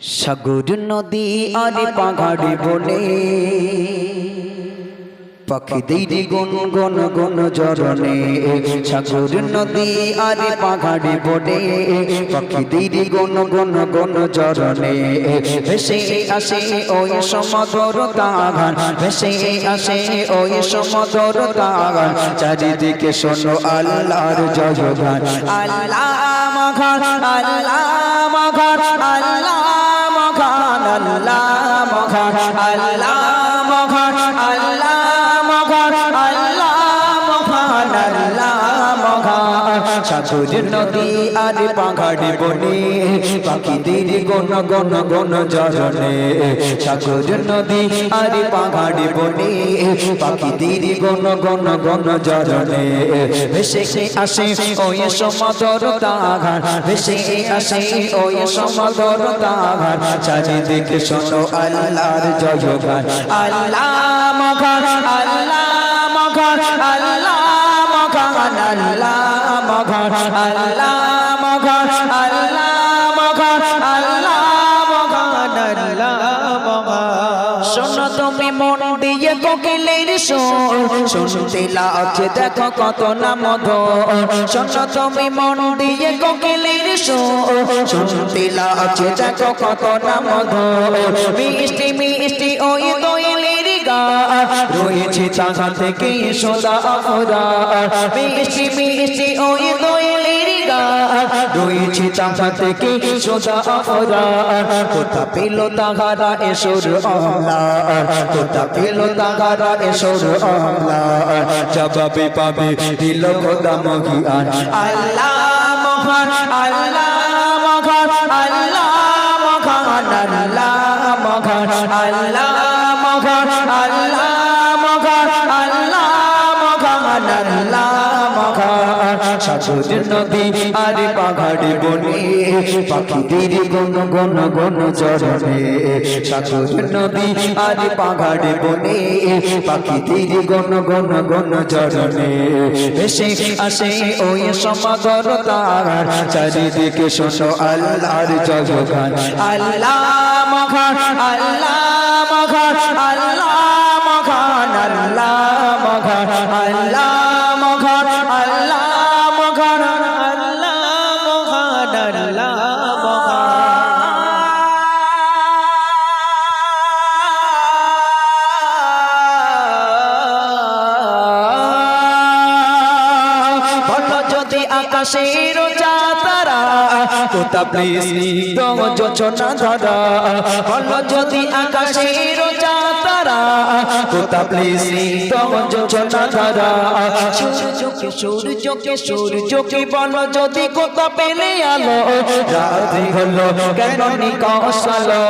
সাগর নদী আর পাহাড়ি বনে। পাখিদের গুন গুন গুন জরনে সাগর নদী আর পাহাড়ি বনে। পাখিদের গুন গুন গুন জরনে ভেসে আসে ওই সমদর তাগান ভেসে আসে ওই সমদর তাগান চারিদিকে শোনো আল্লাহর জয়গান। আল্লাহ মগান আল্লাহ মগান নদী আর পাহাড়ি বনে, পাখিদের গন গন গন জরনে সাগর নদী আর পাহাড়ি বনে, পাখিদের গন গন গন জরনে ভেসে আসে ওই সমদর তাঘাট ভেসে আসে ওই সমদর তাঘাট চারিদিকে শোনো আল্লাহর জয়গান। আল্লাহ মগান আল্লাহ মগান আল্লাহ মগান আল্লাহ মগান আল্লাহ মগান আল্লাহ মগান আল্লাহ মগান আল্লাহ মগান শোনো তুমি মন দিয়ে কোকিলের সুর শুনতে লাগছে দেখো কত না মধুর। শোনো তুমি মিষ্টি মিষ্টি ওই রয়েছে চাকা থেকে সোদা আমরা মিষ্টি মিষ্টি ওই দোয়েলের রয়েছে চাকা থেকে সোদা আমরা কোথা পেল তাহারা এসর আমলা কোথা পেল তাহারা এসর আমলা জবাবে পাবে দিল খোদা মহিয়ান। আল্লাহ মহান, আল্লাহ সাগর নদী আর পাহাড়ি বনে, পাখিদের গন গন গন চরণে। সাগর নদী আর পাহাড়ি বনে, পাখিদের গন গন গন চরণে। ভেসে আসে ওই সমাগর তার, চারিদিকে শোনো আল্লাহর জয়গান। আল্লাহ মহান আল্লাহ মহান আল্লাহ মহান আল্লাহ মহান, আল্লাহ যদি আকাশের চাতারা কোথা স্নিগ্ধ যোচনা ধরা। বলো যদি আকাশের তারা কোথা স্নিগ্ধ যোচনা ধরা। সূর্যকে সূর্যকে সূর্যকে বলো? যদি কোথা পেলে আলো হলো কেন নিকশালো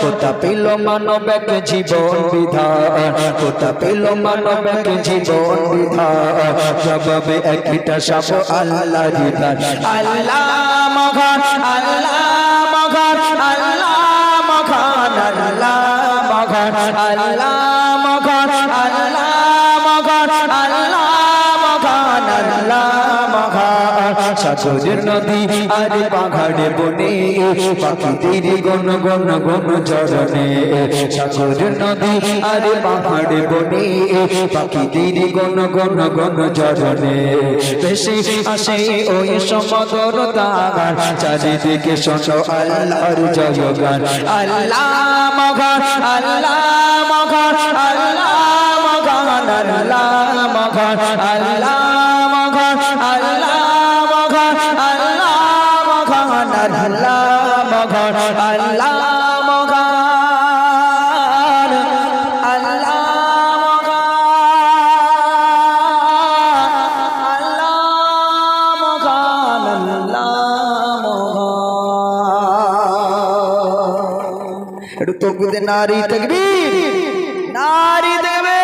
কোথা পেল মানব জীবন বিধান কোথা পেল মানব জীবন বিধান জবাবে একটা সব আল্লাহ দিদান আল্লাহ মগান আল্লাহ মগান আল্লাহ মগান আল্লাহ মগান আল্লাহ মগান সাগর নদী আর পাহাড়ে বনে, পাখিদের গন গন গন জরনে সাগর নদী আর পাহাড়ে বনে, পাখিদের গন গন গন জরনে ভেসে আসে ওই সমদর তাগান চারিদিকে শোনো আল্লাহর জয়গান। আল্লাহ মগান আল্লাহ মগান আল্লাহ মগান আল্লাহ মগান আল্লাহ একটু নারী তকবীর। নারী দেবে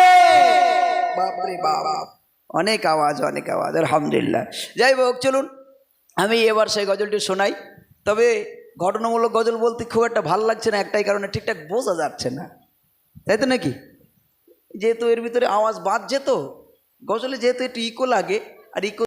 বাপরে বাপ। অনেক আওয়াজ অনেক আওয়াজ, আলহামদুলিল্লাহ। যাই হোক, চলুন। আমি এবার সেই গজলটি শোনাই। তবে ঘটনামূলক গজল বলতে খুব একটা ভালো লাগছে না, একটাই কারণে ঠিকঠাক বোঝা যাচ্ছে না। তাই তো নাকি? যেহেতু এর ভিতরে আওয়াজ বাদ যেত গজলে যেহেতু একটু ইকো লাগে, আর ইকো